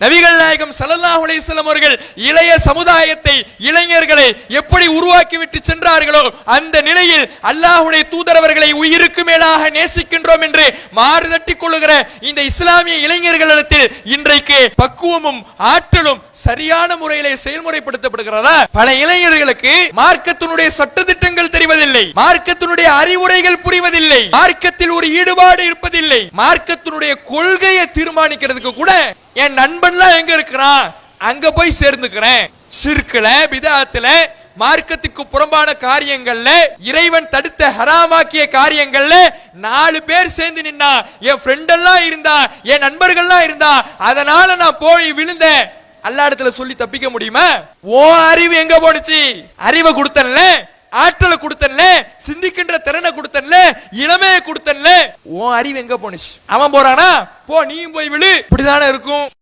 நபிகள் நாயகம் சல்லல்லாஹ் அலைஹி அவர்கள் இளைய சமுதாயத்தை இளைஞர்களை எப்படி உருவாக்கி விட்டு சென்றார்களோ அந்த நிலையில் அல்லாஹ்வுடைய தூதரவர்களை உயிருக்கு மேலாக நேசிக்கின்றோம் என்று மாறுதட்டி கொள்ளுகிற இந்த இஸ்லாமிய இளைஞர்களிடத்தில் இன்றைக்கு பக்குவமும் ஆற்றலும் சரியான முறையிலே செயல்முறைப்படுத்தப்படுகிறதா? பல இளைஞர்களுக்கு மார்க்கத்தினுடைய சட்டத்திட்டங்கள் தெரிவதில்லை. மார்க்கத்தினுடைய அறிவுரைகள் புரிவதில்லை. மார்க்கத்தில் ஒரு ஈடுபாடு இருப்பதில்லை. தேவனுடைய கொள்கையை தீர்மானிக்கிறதுக்கு கூட என் நண்பன்லாம் எங்க இருக்கிறான்? அங்க போய் சேர்ந்துக்கிறேன். சிற்குல விதத்துல மார்க்கத்துக்கு புறம்பான காரியங்கள்ல இறைவன் தடுத்த ஹராமாக்கிய காரியங்கள்ல நாலு பேர் சேர்ந்து நின்னா என் ஃப்ரெண்ட் எல்லாம் இருந்தா என் நண்பர்கள்லாம் இருந்தா அதனால நான் போய் விழுந்தேன். அல்லா இடத்துல சொல்லி தப்பிக்க முடியுமா? ஓ அறிவு எங்க போனுச்சு அறிவை கொடுத்தன்ல ஆற்றலை கொடுத்தன்ல சிந்திக்கின்ற திறனை கொடுத்தன்ல இளமையை கொடுத்தன்ல உன் அறிவு எங்க போனுச்சு அவன் போறானா? போ நீயும் போய் விழு. இப்படிதானே இருக்கும்.